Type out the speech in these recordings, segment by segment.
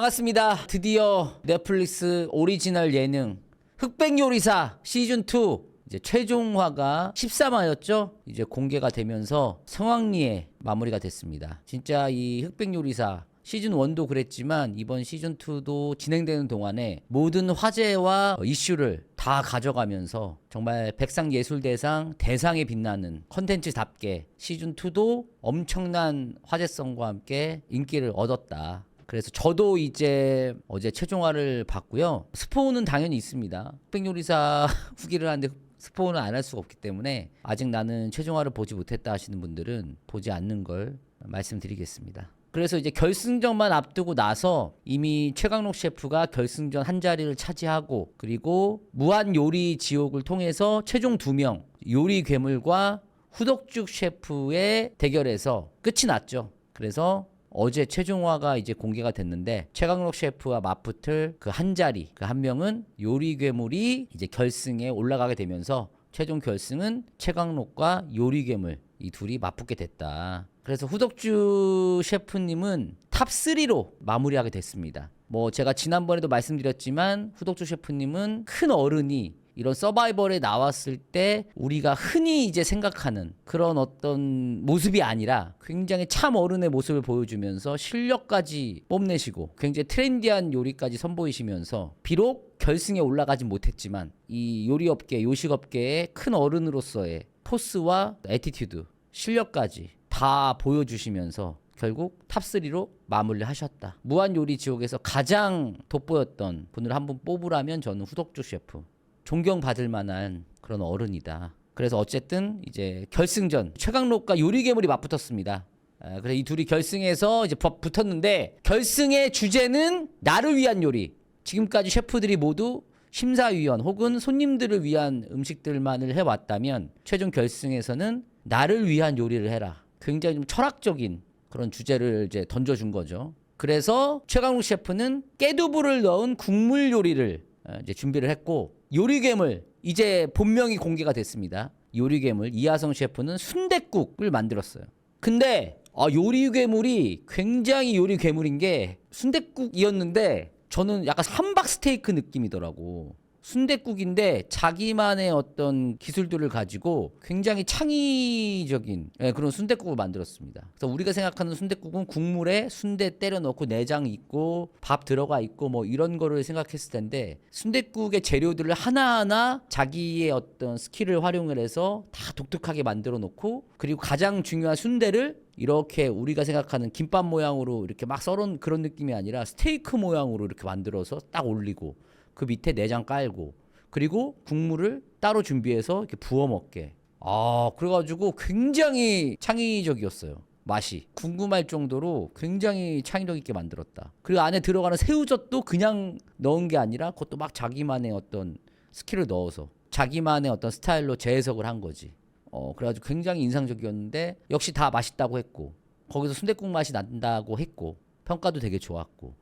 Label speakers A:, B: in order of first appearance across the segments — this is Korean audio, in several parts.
A: 반갑습니다. 드디어 넷플릭스 오리지널 예능 흑백요리사 시즌2 이제 최종화가 13화였죠? 이제 공개가 되면서 성황리에 마무리가 됐습니다. 진짜 이 흑백요리사 시즌 1도 그랬지만 이번 시즌 2도 진행되는 동안에 모든 화제와 이슈를 다 가져가면서 정말 백상예술대상 대상에 빛나는 컨텐츠답게 시즌 2도 엄청난 화제성과 함께 인기를 얻었다. 그래서 저도 이제 어제 최종화를 봤고요. 스포는 당연히 있습니다. 흑백요리사 후기를 하는데 스포는 안 할 수가 없기 때문에 아직 나는 최종화를 보지 못했다 하시는 분들은 보지 않는 걸 말씀드리겠습니다. 그래서 이제 결승전만 앞두고 나서 이미 최강록 셰프가 결승전 한 자리를 차지하고 그리고 무한 요리 지옥을 통해서 최종 두 명 요리 괴물과 후덕죽 셰프의 대결에서 끝이 났죠. 그래서 어제 최종화가 이제 공개가 됐는데 최강록 셰프와 맞붙을 그 한 자리 그 한 명은 요리 괴물이 이제 결승에 올라가게 되면서 최종 결승은 최강록과 요리 괴물 이 둘이 맞붙게 됐다. 그래서 후덕주 셰프님은 탑 3로 마무리하게 됐습니다. 뭐 제가 지난번에도 말씀드렸지만 후덕주 셰프님은 큰 어른이 이런 서바이벌에 나왔을 때 우리가 흔히 이제 생각하는 그런 어떤 모습이 아니라 굉장히 참 어른의 모습을 보여주면서 실력까지 뽐내시고 굉장히 트렌디한 요리까지 선보이시면서 비록 결승에 올라가지 못했지만 이 요리업계, 요식업계의 큰 어른으로서의 포스와 에티튜드, 실력까지 다 보여주시면서 결국 탑3로 마무리를 하셨다. 무한 요리 지옥에서 가장 돋보였던 분을 한 분 뽑으라면 저는 후덕주 셰프. 존경받을 만한 그런 어른이다. 그래서 어쨌든 이제 결승전 최강록과 요리괴물이 맞붙었습니다. 아, 그래서 이 둘이 결승에서 이제 부- 붙었는데 결승의 주제는 나를 위한 요리. 지금까지 셰프들이 모두 심사위원 혹은 손님들을 위한 음식들만을 해왔다면 최종 결승에서는 나를 위한 요리를 해라. 굉장히 좀 철학적인 그런 주제를 이제 던져준 거죠. 그래서 최강욱 셰프는 깨두부를 넣은 국물 요리를 어, 이제 준비를 했고 요리괴물 이제 본명이 공개가 됐습니다. 요리괴물 이하성 셰프는 순댓국을 만들었어요. 근데 아, 요리괴물이 굉장히 요리괴물인 게 순댓국이었는데 저는 약간 함박 스테이크 느낌이더라고. 순댓국인데 자기만의 어떤 기술들을 가지고 굉장히 창의적인 예, 그런 순댓국을 만들었습니다. 그래서 우리가 생각하는 순댓국은 국물에 순대 때려 넣고 내장 있고 밥 들어가 있고 뭐 이런 거를 생각했을 텐데 순댓국의 재료들을 하나하나 자기의 어떤 스킬을 활용을 해서 다 독특하게 만들어 놓고 그리고 가장 중요한 순대를 이렇게 우리가 생각하는 김밥 모양으로 이렇게 막 썰은 그런 느낌이 아니라 스테이크 모양으로 이렇게 만들어서 딱 올리고 그 밑에 내장 깔고 그리고 국물을 따로 준비해서 이렇게 부어 먹게. 아, 그래가지고 굉장히 창의적이었어요. 맛이 궁금할 정도로 굉장히 창의력 있게 만들었다. 그리고 안에 들어가는 새우젓도 그냥 넣은 게 아니라 그것도 막 자기만의 어떤 스킬을 넣어서 자기만의 어떤 스타일로 재해석을 한 거지. 어, 그래가지고 굉장히 인상적이었는데 역시 다 맛있다고 했고 거기서 순댓국 맛이 난다고 했고 평가도 되게 좋았고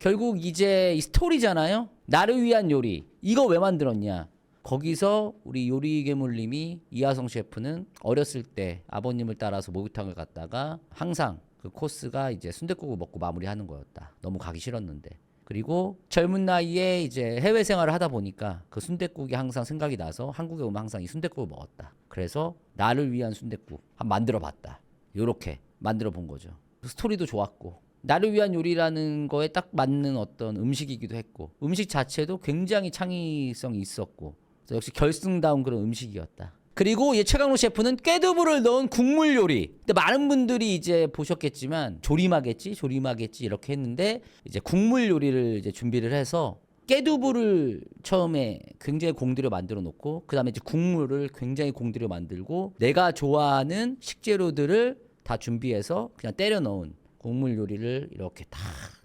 A: 결국 이제 이 스토리잖아요. 나를 위한 요리 이거 왜 만들었냐? 거기서 우리 요리 괴물님이 이하성 셰프는 어렸을 때 아버님을 따라서 목욕탕을 갔다가 항상 그 코스가 이제 순댓국을 먹고 마무리하는 거였다. 너무 가기 싫었는데. 그리고 젊은 나이에 이제 해외 생활을 하다 보니까 그 순댓국이 항상 생각이 나서 한국에 오면 항상 이 순댓국을 먹었다. 그래서 나를 위한 순댓국 한번 만들어 봤다. 요렇게 만들어 본 거죠. 스토리도 좋았고 나를 위한 요리라는 거에 딱 맞는 어떤 음식이기도 했고 음식 자체도 굉장히 창의성이 있었고 역시 결승다운 그런 음식이었다. 그리고 이 최강로 셰프는 깨두부를 넣은 국물 요리. 근데 많은 분들이 이제 보셨겠지만 조림하겠지, 조림하겠지 이렇게 했는데 이제 국물 요리를 이제 준비를 해서 깨두부를 처음에 굉장히 공들여 만들어 놓고 그다음에 이제 국물을 굉장히 공들여 만들고 내가 좋아하는 식재료들을 다 준비해서 그냥 때려 넣은 국물 요리를 이렇게 다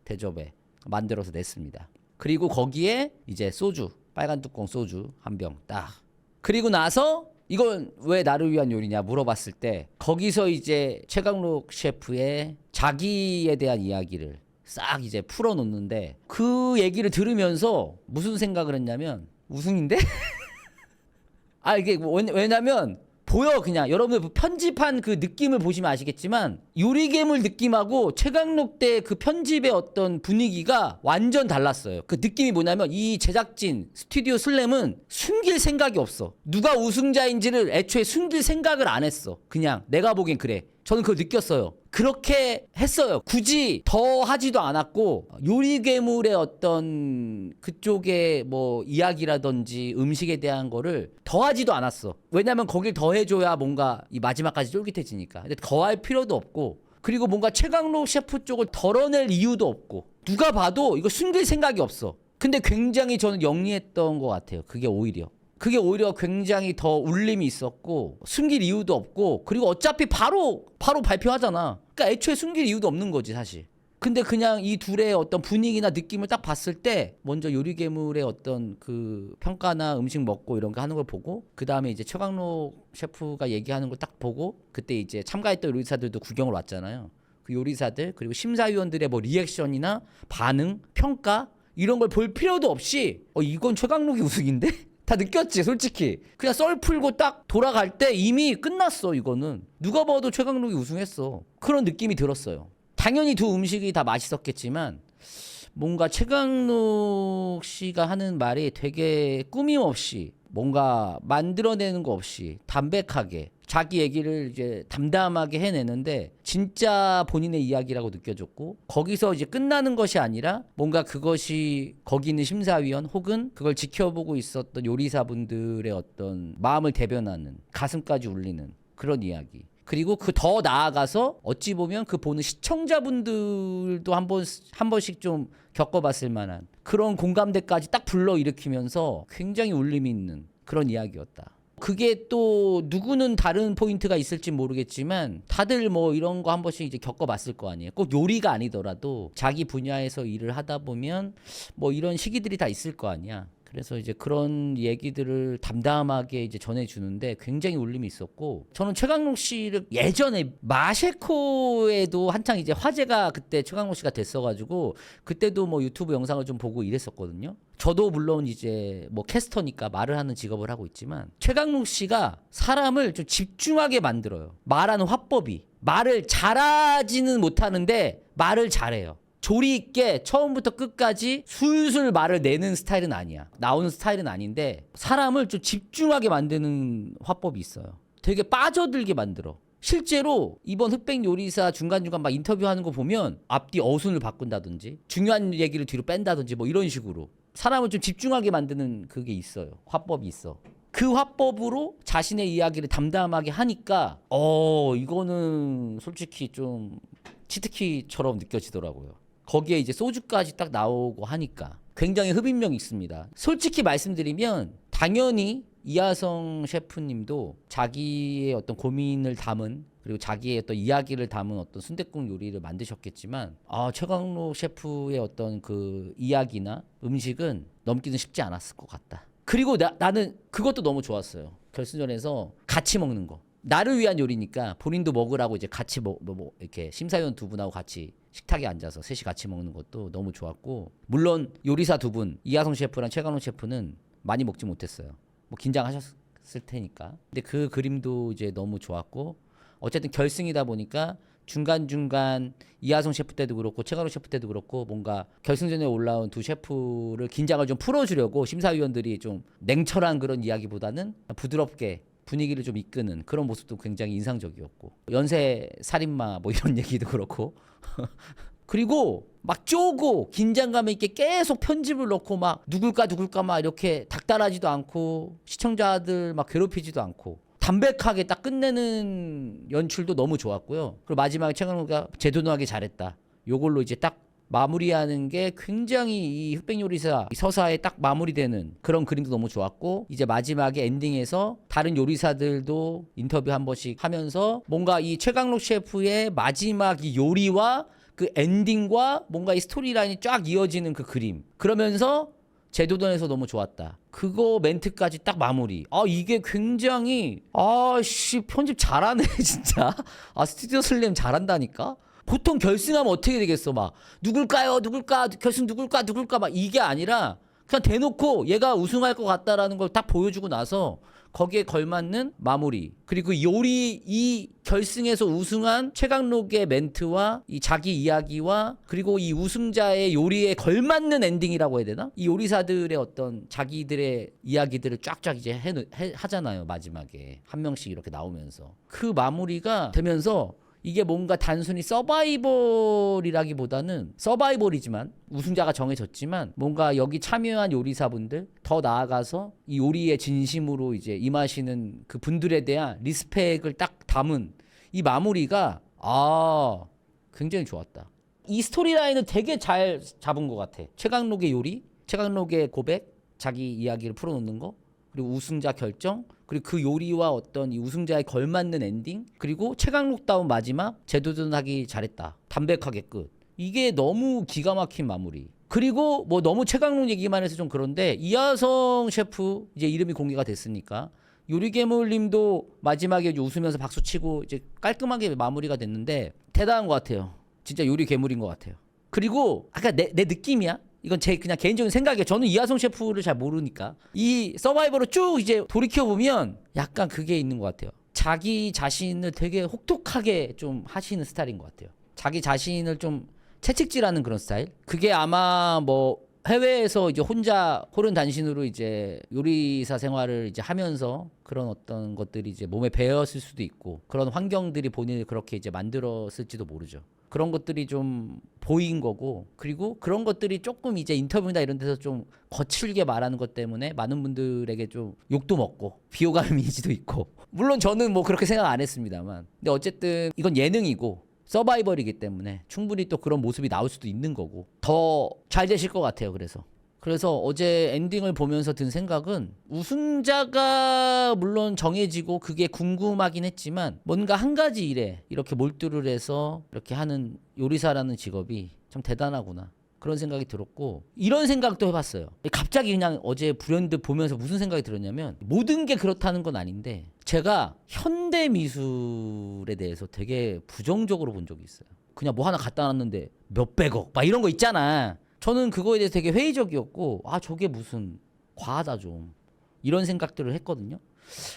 A: 대접에 만들어서 냈습니다. 그리고 거기에 이제 소주, 빨간 뚜껑 소주 한 병 딱. 그리고 나서 이건 왜 나를 위한 요리냐 물어봤을 때 거기서 이제 최강록 셰프의 자기에 대한 이야기를 싹 이제 풀어놓는데 그 얘기를 들으면서 무슨 생각을 했냐면 우승인데? 아 이게 뭐 왜냐면 보여 그냥 여러분들 편집한 그 느낌을 보시면 아시겠지만 요리괴물 느낌하고 최강록 때 그 편집의 어떤 분위기가 완전 달랐어요. 그 느낌이 뭐냐면 이 제작진 스튜디오 슬램은 숨길 생각이 없어. 누가 우승자인지를 애초에 숨길 생각을 안 했어. 그냥 내가 보기엔 그래. 저는 그걸 느꼈어요. 그렇게 했어요. 굳이 더 하지도 않았고 요리 괴물의 어떤 그쪽의 뭐 이야기라든지 음식에 대한 거를 더 하지도 않았어. 왜냐면 거길 더 해줘야 뭔가 이 마지막까지 쫄깃해지니까. 근데 더할 필요도 없고 그리고 뭔가 최강록 셰프 쪽을 덜어낼 이유도 없고 누가 봐도 이거 숨길 생각이 없어. 근데 굉장히 저는 영리했던 것 같아요. 그게 오히려. 그게 오히려 굉장히 더 울림이 있었고 숨길 이유도 없고 그리고 어차피 바로 바로 발표하잖아. 그러니까 애초에 숨길 이유도 없는 거지 사실. 근데 그냥 이 둘의 어떤 분위기나 느낌을 딱 봤을 때 먼저 요리 괴물의 어떤 그 평가나 음식 먹고 이런 거 하는 걸 보고 그 다음에 이제 최강록 셰프가 얘기하는 걸 딱 보고 그때 이제 참가했던 요리사들도 구경을 왔잖아요. 그 요리사들 그리고 심사위원들의 뭐 리액션이나 반응, 평가 이런 걸 볼 필요도 없이 어 이건 최강록이 우승인데 다 느꼈지 솔직히. 그냥 썰 풀고 딱 돌아갈 때 이미 끝났어 이거는. 누가 봐도 최강록이 우승했어. 그런 느낌이 들었어요. 당연히 두 음식이 다 맛있었겠지만 뭔가 최강록 씨가 하는 말이 되게 꾸밈 없이 뭔가 만들어내는 거 없이 담백하게 자기 얘기를 이제 담담하게 해내는데 진짜 본인의 이야기라고 느껴졌고 거기서 이제 끝나는 것이 아니라 뭔가 그것이 거기 있는 심사위원 혹은 그걸 지켜보고 있었던 요리사분들의 어떤 마음을 대변하는 가슴까지 울리는 그런 이야기. 그리고 그 더 나아가서 어찌 보면 그 보는 시청자분들도 한번 한 번씩 좀 겪어봤을 만한 그런 공감대까지 딱 불러 일으키면서 굉장히 울림이 있는 그런 이야기였다. 그게 또 누구는 다른 포인트가 있을지 모르겠지만 다들 뭐 이런 거 한 번씩 이제 겪어봤을 거 아니에요. 꼭 요리가 아니더라도 자기 분야에서 일을 하다 보면 뭐 이런 시기들이 다 있을 거 아니야. 그래서 이제 그런 얘기들을 담담하게 이제 전해주는데 굉장히 울림이 있었고 저는 최강록 씨를 예전에 마셰코에도 한창 이제 화제가 그때 최강록 씨가 됐어가지고 그때도 뭐 유튜브 영상을 좀 보고 이랬었거든요. 저도 물론 이제 뭐 캐스터니까 말을 하는 직업을 하고 있지만 최강록 씨가 사람을 좀 집중하게 만들어요. 말하는 화법이 말을 잘하지는 못하는데 말을 잘해요. 조리 있게 처음부터 끝까지 술술 말을 내는 스타일은 아니야. 나오는 스타일은 아닌데 사람을 좀 집중하게 만드는 화법이 있어요. 되게 빠져들게 만들어. 실제로 이번 흑백 요리사 중간중간 막 인터뷰하는 거 보면 앞뒤 어순을 바꾼다든지 중요한 얘기를 뒤로 뺀다든지 뭐 이런 식으로 사람을 좀 집중하게 만드는 그게 있어요. 화법이 있어. 그 화법으로 자신의 이야기를 담담하게 하니까 어 이거는 솔직히 좀 치트키처럼 느껴지더라고요. 거기에 이제 소주까지 딱 나오고 하니까 굉장히 흡입력이 있습니다. 솔직히 말씀드리면 당연히 이하성 셰프님도 자기의 어떤 고민을 담은 그리고 자기의 어떤 이야기를 담은 어떤 순댓국 요리를 만드셨겠지만 아 최강록 셰프의 어떤 그 이야기나 음식은 넘기는 쉽지 않았을 것 같다. 그리고 나, 나는 그것도 너무 좋았어요. 결승전에서 같이 먹는 거. 나를 위한 요리니까 본인도 먹으라고 이제 같이 먹, 뭐, 뭐 이렇게 심사위원 두 분하고 같이 식탁에 앉아서 셋이 같이 먹는 것도 너무 좋았고 물론 요리사 두 분 이하성 셰프랑 최강록 셰프는 많이 먹지 못했어요. 뭐 긴장하셨을 테니까. 근데 그 그림도 이제 너무 좋았고 어쨌든 결승이다 보니까 중간 중간 이하성 셰프 때도 그렇고 최강록 셰프 때도 그렇고 뭔가 결승전에 올라온 두 셰프를 긴장을 좀 풀어주려고 심사위원들이 좀 냉철한 그런 이야기보다는 부드럽게 분위기를 좀 이끄는 그런 모습도 굉장히 인상적이었고 연쇄 살인마 뭐 이런 얘기도 그렇고 그리고 막 쪼고 긴장감 있게 계속 편집을 넣고 막 누굴까 누굴까 막 이렇게 닥달하지도 않고 시청자들 막 괴롭히지도 않고 담백하게 딱 끝내는 연출도 너무 좋았고요. 그리고 마지막에 최강호가 제도노하게 잘했다. 요걸로 이제 딱 마무리하는 게 굉장히 이 흑백 요리사 이 서사에 딱 마무리되는 그런 그림도 너무 좋았고 이제 마지막에 엔딩에서 다른 요리사들도 인터뷰 한 번씩 하면서 뭔가 이 최강록 셰프의 마지막 이 요리와 그 엔딩과 뭔가 이 스토리라인이 쫙 이어지는 그 그림 그러면서 제도전에서 너무 좋았다. 그거 멘트까지 딱 마무리. 아 이게 굉장히 아씨 편집 잘하네 진짜. 아 스튜디오 슬림 잘한다니까. 보통 결승하면 어떻게 되겠어? 막 누굴까요? 누굴까? 결승 누굴까? 누굴까? 막 이게 아니라 그냥 대놓고 얘가 우승할 것 같다라는 걸 딱 보여주고 나서 거기에 걸맞는 마무리. 그리고 요리 이 결승에서 우승한 최강록의 멘트와 이 자기 이야기와 그리고 이 우승자의 요리에 걸맞는 엔딩이라고 해야 되나? 이 요리사들의 어떤 자기들의 이야기들을 쫙쫙 이제 해, 해- 하잖아요 마지막에. 한 명씩 이렇게 나오면서. 그 마무리가 되면서 이게 뭔가 단순히 서바이벌이라기보다는 서바이벌이지만 우승자가 정해졌지만 뭔가 여기 참여한 요리사분들 더 나아가서 이 요리에 진심으로 이제 임하시는 그 분들에 대한 리스펙을 딱 담은 이 마무리가 아 굉장히 좋았다. 이 스토리라인을 되게 잘 잡은 것 같아. 최강록의 요리, 최강록의 고백, 자기 이야기를 풀어놓는 거, 그리고 우승자 결정, 그리고 그 요리와 어떤 이 우승자에 걸맞는 엔딩, 그리고 최강록다운 마지막 재도전하기 잘했다. 담백하게 끝. 이게 너무 기가 막힌 마무리. 그리고 뭐 너무 최강록 얘기만 해서 좀 그런데 이하성 셰프 이제 이름이 공개가 됐으니까 요리괴물님도 마지막에 웃으면서 박수 치고 이제 깔끔하게 마무리가 됐는데 대단한 것 같아요. 진짜 요리 괴물인 것 같아요. 그리고 아까 내, 내 느낌이야. 이건 제 그냥 개인적인 생각이에요. 저는 이하성 셰프를 잘 모르니까 이 서바이벌을 쭉 이제 돌이켜 보면 약간 그게 있는 것 같아요. 자기 자신을 되게 혹독하게 좀 하시는 스타일인 것 같아요. 자기 자신을 좀 채찍질하는 그런 스타일. 그게 아마 뭐 해외에서 이제 혼자 호른 단신으로 이제 요리사 생활을 이제 하면서 그런 어떤 것들이 이제 몸에 배었을 수도 있고 그런 환경들이 본인을 그렇게 이제 만들었을지도 모르죠. 그런 것들이 좀 보인 거고 그리고 그런 것들이 조금 이제 인터뷰나 이런 데서 좀 거칠게 말하는 것 때문에 많은 분들에게 좀 욕도 먹고 비호감 이미지도 있고 물론 저는 뭐 그렇게 생각 안 했습니다만 근데 어쨌든 이건 예능이고 서바이벌이기 때문에 충분히 또 그런 모습이 나올 수도 있는 거고 더 잘 되실 것 같아요. 그래서 그래서 어제 엔딩을 보면서 든 생각은 우승자가 물론 정해지고 그게 궁금하긴 했지만 뭔가 한 가지 일에 이렇게 몰두를 해서 이렇게 하는 요리사라는 직업이 참 대단하구나. 그런 생각이 들었고 이런 생각도 해봤어요. 갑자기 그냥 어제 불현듯 보면서 무슨 생각이 들었냐면 모든 게 그렇다는 건 아닌데 제가 현대 미술에 대해서 되게 부정적으로 본 적이 있어요. 그냥 뭐 하나 갖다 놨는데 몇백억 막 이런 거 있잖아. 저는 그거에 대해서 되게 회의적이었고 아 저게 무슨 과하다 좀 이런 생각들을 했거든요.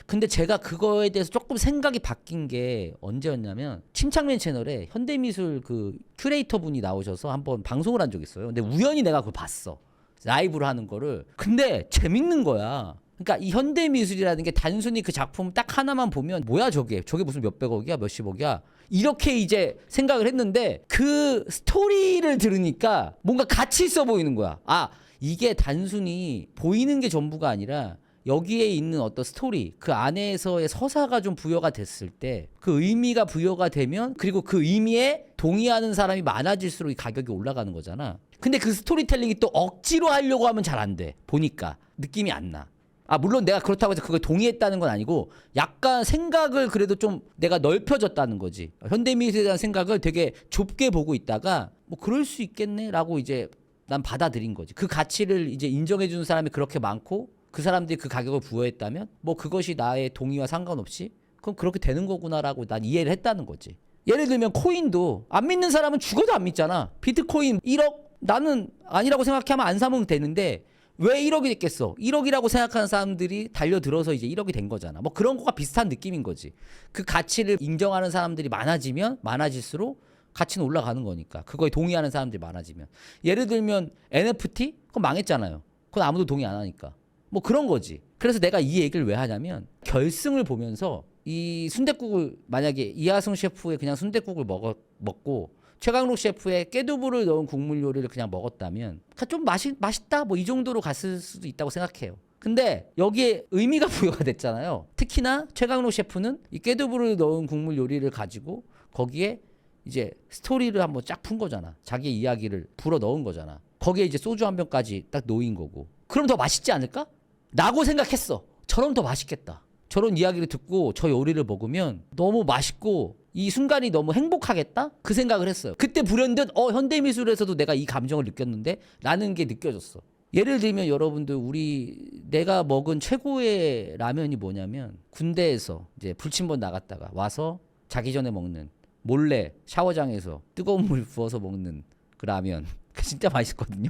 A: 근데 제가 그거에 대해서 조금 생각이 바뀐 게 언제였냐면 침착맨 채널에 현대미술 그 큐레이터 분이 나오셔서 한번 방송을 한 적이 있어요. 근데 우연히 내가 그걸 봤어. 라이브로 하는 거를. 근데 재밌는 거야. 그러니까 이 현대 미술이라는 게 단순히 그 작품 딱 하나만 보면 뭐야 저게 저게 무슨 몇백억이야 몇십억이야 이렇게 이제 생각을 했는데 그 스토리를 들으니까 뭔가 가치 있어 보이는 거야. 아 이게 단순히 보이는 게 전부가 아니라 여기에 있는 어떤 스토리 그 안에서의 서사가 좀 부여가 됐을 때 그 의미가 부여가 되면 그리고 그 의미에 동의하는 사람이 많아질수록 이 가격이 올라가는 거잖아. 근데 그 스토리텔링이 또 억지로 하려고 하면 잘 안 돼. 보니까 느낌이 안 나. 아 물론 내가 그렇다고 해서 그걸 동의했다는 건 아니고 약간 생각을 그래도 좀 내가 넓혀졌다는 거지. 현대미술에 대한 생각을 되게 좁게 보고 있다가 뭐 그럴 수 있겠네라고 이제 난 받아들인 거지. 그 가치를 이제 인정해 주는 사람이 그렇게 많고 그 사람들이 그 가격을 부여했다면 뭐 그것이 나의 동의와 상관없이 그럼 그렇게 되는 거구나라고 난 이해를 했다는 거지. 예를 들면 코인도 안 믿는 사람은 죽어도 안 믿잖아. 비트코인 1억? 나는 아니라고 생각하면 안 사면 되는데 왜 1억이 됐겠어? 1억이라고 생각하는 사람들이 달려들어서 이제 1억이 된 거잖아. 뭐 그런 거가 비슷한 느낌인 거지. 그 가치를 인정하는 사람들이 많아지면 많아질수록 가치는 올라가는 거니까. 그거에 동의하는 사람들이 많아지면. 예를 들면 NFT? 그건 망했잖아요. 그건 아무도 동의 안 하니까. 뭐 그런 거지. 그래서 내가 이 얘기를 왜 하냐면 결승을 보면서 이 순댓국을 만약에 이하승 셰프의 그냥 순댓국을 먹어, 먹고 최강록 셰프의 깨두부를 넣은 국물 요리를 그냥 먹었다면 좀 맛이 맛있다 뭐 이 정도로 갔을 수도 있다고 생각해요. 근데 여기에 의미가 부여가 됐잖아요. 특히나 최강록 셰프는 이 깨두부를 넣은 국물 요리를 가지고 거기에 이제 스토리를 한번 쫙 푼 거잖아. 자기 이야기를 불어 넣은 거잖아. 거기에 이제 소주 한 병까지 딱 놓인 거고. 그럼 더 맛있지 않을까? 라고 생각했어. 저럼 더 맛있겠다. 저런 이야기를 듣고 저 요리를 먹으면 너무 맛있고 이 순간이 너무 행복하겠다? 그 생각을 했어요. 그때 불현듯 어 현대미술에서도 내가 이 감정을 느꼈는데 라는 게 느껴졌어. 예를 들면 여러분들 우리 내가 먹은 최고의 라면이 뭐냐면 군대에서 이제 불침번 나갔다가 와서 자기 전에 먹는 몰래 샤워장에서 뜨거운 물 부어서 먹는 그 라면. 그 진짜 맛있거든요.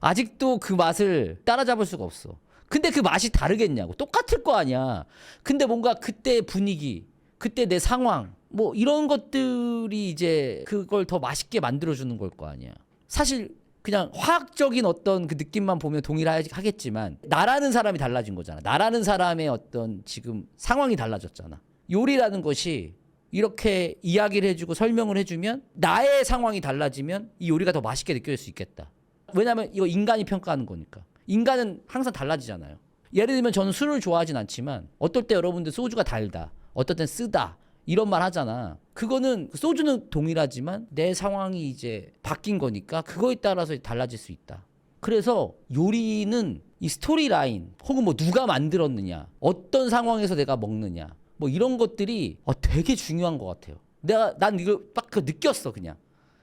A: 아직도 그 맛을 따라잡을 수가 없어. 근데 그 맛이 다르겠냐고. 똑같을 거 아니야. 근데 뭔가 그때 분위기, 그때 내 상황, 뭐 이런 것들이 이제 그걸 더 맛있게 만들어 주는 걸 거 아니야. 사실 그냥 화학적인 어떤 그 느낌만 보면 동일하겠지만 나라는 사람이 달라진 거잖아. 나라는 사람의 어떤 지금 상황이 달라졌잖아. 요리라는 것이 이렇게 이야기를 해주고 설명을 해주면 나의 상황이 달라지면 이 요리가 더 맛있게 느껴질 수 있겠다. 왜냐하면 이거 인간이 평가하는 거니까. 인간은 항상 달라지잖아요. 예를 들면 저는 술을 좋아하진 않지만 어떨 때 여러분들 소주가 달다, 어떨 땐 쓰다 이런 말 하잖아. 그거는 소주는 동일하지만 내 상황이 이제 바뀐 거니까 그거에 따라서 달라질 수 있다. 그래서 요리는 이 스토리 라인 혹은 뭐 누가 만들었느냐, 어떤 상황에서 내가 먹느냐, 뭐 이런 것들이 어, 되게 중요한 것 같아요. 내가 난 이거 딱그 느꼈어 그냥.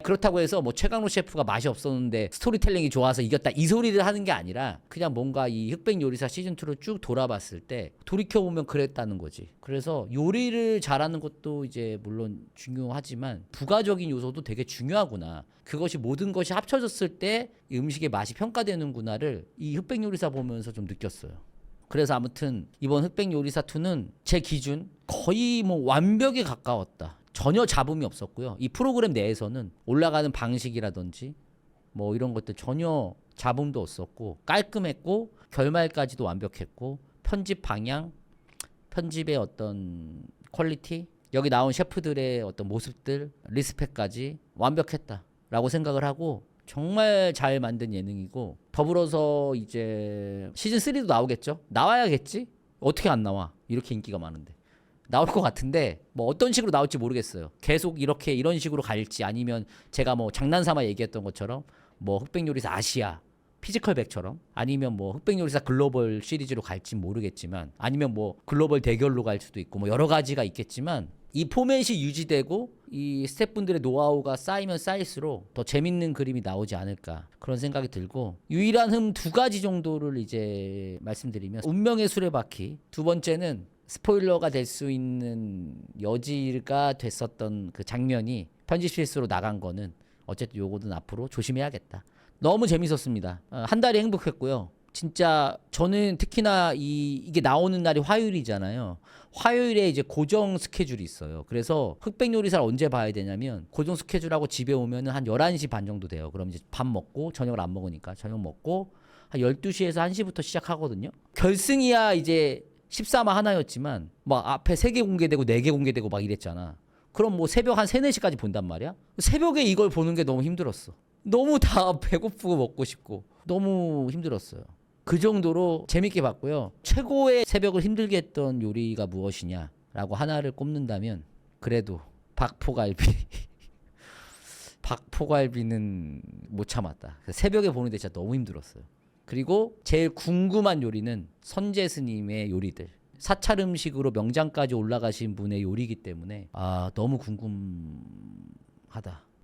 A: 그렇다고 해서 뭐 최강로 셰프가 맛이 없었는데 스토리텔링이 좋아서 이겼다 이 소리를 하는 게 아니라 그냥 뭔가 이 흑백 요리사 시즌 2를 쭉 돌아봤을 때 돌이켜 보면 그랬다는 거지. 그래서 요리를 잘하는 것도 이제 물론 중요하지만 부가적인 요소도 되게 중요하구나. 그것이 모든 것이 합쳐졌을 때이 음식의 맛이 평가되는구나를 이 흑백 요리사 보면서 좀 느꼈어요. 그래서 아무튼 이번 흑백 요리사 2는 제 기준 거의 뭐 완벽에 가까웠다. 전혀 잡음이 없었고요. 이 프로그램 내에서는 올라가는 방식이라든지 뭐 이런 것들 전혀 잡음도 없었고 깔끔했고 결말까지도 완벽했고 편집 방향, 편집의 어떤 퀄리티, 여기 나온 셰프들의 어떤 모습들, 리스펙까지 완벽했다라고 생각을 하고 정말 잘 만든 예능이고 더불어서 이제 시즌 3도 나오겠죠? 나와야겠지? 어떻게 안 나와? 이렇게 인기가 많은데. 나올 것 같은데 뭐 어떤 식으로 나올지 모르겠어요. 계속 이렇게 이런 식으로 갈지 아니면 제가 뭐 장난삼아 얘기했던 것처럼 뭐 흑백요리사 아시아 피지컬 백처럼 아니면 뭐 흑백요리사 글로벌 시리즈로 갈지 모르겠지만 아니면 뭐 글로벌 대결로 갈 수도 있고 뭐 여러 가지가 있겠지만 이 포맷이 유지되고 이 스태프분들의 노하우가 쌓이면 쌓일수록 더 재밌는 그림이 나오지 않을까 그런 생각이 들고 유일한 흠 두 가지 정도를 이제 말씀드리면 운명의 수레바퀴 두 번째는 스포일러가 될 수 있는 여지가 됐었던 그 장면이 편집 실수로 나간 거는 어쨌든 요거는 앞으로 조심해야겠다. 너무 재밌었습니다. 어, 한 달이 행복했고요. 진짜 저는 특히나 이 이게 나오는 날이 화요일이잖아요. 화요일에 이제 고정 스케줄이 있어요. 그래서 흑백 요리사를 언제 봐야 되냐면 고정 스케줄하고 집에 오면은 한 11시 반 정도 돼요. 그럼 이제 밥 먹고 저녁을 안 먹으니까 저녁 먹고 한 12시에서 1시부터 시작하거든요. 결승이야 이제 13화 하나였지만 막 앞에 3개 공개되고 4개 공개되고 막 이랬잖아. 그럼 뭐 새벽 한 3, 4시까지 본단 말이야? 새벽에 이걸 보는 게 너무 힘들었어. 너무 다 배고프고 먹고 싶고 너무 힘들었어요. 그 정도로 재밌게 봤고요. 최고의 새벽을 힘들게 했던 요리가 무엇이냐라고 하나를 꼽는다면 그래도 박포갈비. 박포갈비는 못 참았다. 새벽에 보는데 진짜 너무 힘들었어요. 그리고 제일 궁금한 요리는 선재 스님의 요리들. 사찰 음식으로 명장까지 올라가신 분의 요리이기 때문에 아 너무 궁금하다.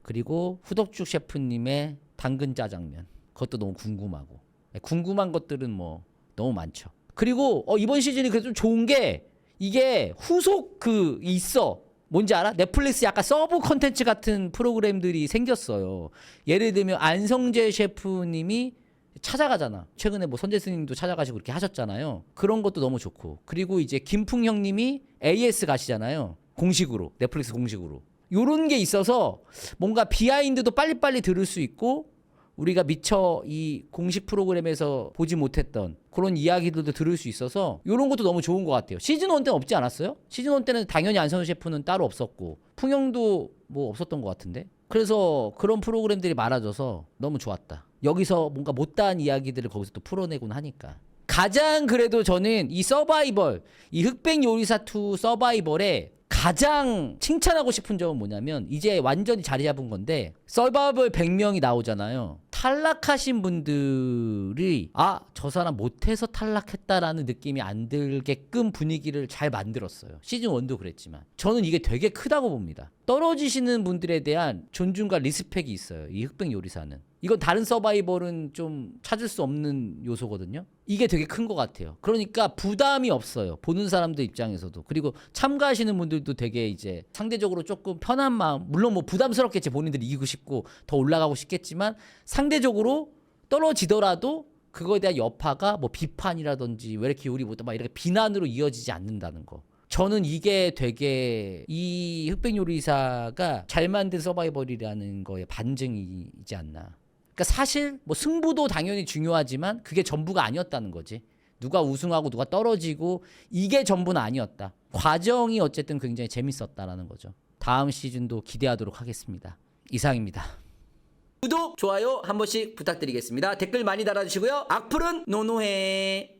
A: 그리고 후덕죽 셰프님의 당근 짜장면 그것도 너무 궁금하고 네, 궁금한 것들은 뭐 너무 많죠. 그리고 어, 이번 시즌이 그래도 좀 좋은 게 이게 후속 그 있어. 뭔지 알아? 넷플릭스 약간 서브 컨텐츠 같은 프로그램들이 생겼어요. 예를 들면 안성재 셰프님이 찾아가잖아. 최근에 뭐 선재 스님도 찾아가시고 그렇게 하셨잖아요. 그런 것도 너무 좋고. 그리고 이제 김풍 형님이 AS 가시잖아요. 공식으로. 넷플릭스 공식으로. 요런 게 있어서 뭔가 비하인드도 빨리빨리 들을 수 있고 우리가 미처 이 공식 프로그램에서 보지 못했던 그런 이야기들도 들을 수 있어서 이런 것도 너무 좋은 것 같아요. 시즌 1 때는 없지 않았어요? 시즌 1 때는 당연히 안선우 셰프는 따로 없었고 풍영도 뭐 없었던 것 같은데 그래서 그런 프로그램들이 많아져서 너무 좋았다. 여기서 뭔가 못다한 이야기들을 거기서 또 풀어내곤 하니까. 가장 그래도 저는 이 서바이벌, 이 흑백 요리사 2 서바이벌에 가장 칭찬하고 싶은 점은 뭐냐면 이제 완전히 자리 잡은 건데 서바이벌 100명이 나오잖아요. 탈락하신 분들이 아, 저 사람 못해서 탈락했다라는 느낌이 안 들게끔 분위기를 잘 만들었어요. 시즌 1도 그랬지만 저는 이게 되게 크다고 봅니다. 떨어지시는 분들에 대한 존중과 리스펙이 있어요. 이 흑백 요리사는. 이건 다른 서바이벌은 좀 찾을 수 없는 요소거든요. 이게 되게 큰 것 같아요. 그러니까 부담이 없어요. 보는 사람들 입장에서도. 그리고 참가하시는 분들도 되게 이제 상대적으로 조금 편한 마음, 물론 뭐 부담스럽겠지. 본인들이 이기고 싶고 더 올라가고 싶겠지만 상대적으로 떨어지더라도 그거에 대한 여파가 뭐 비판이라든지 왜 이렇게 요리 못해 막 이렇게 비난으로 이어지지 않는다는 거. 저는 이게 되게 이 흑백 요리사가 잘 만든 서바이벌이라는 거의 반증이지 않나. 그러니까 사실 뭐 승부도 당연히 중요하지만 그게 전부가 아니었다는 거지. 누가 우승하고 누가 떨어지고 이게 전부는 아니었다. 과정이 어쨌든 굉장히 재밌었다라는 거죠. 다음 시즌도 기대하도록 하겠습니다. 이상입니다. 구독, 좋아요 한 번씩 부탁드리겠습니다. 댓글 많이 달아주시고요. 악플은 노노해.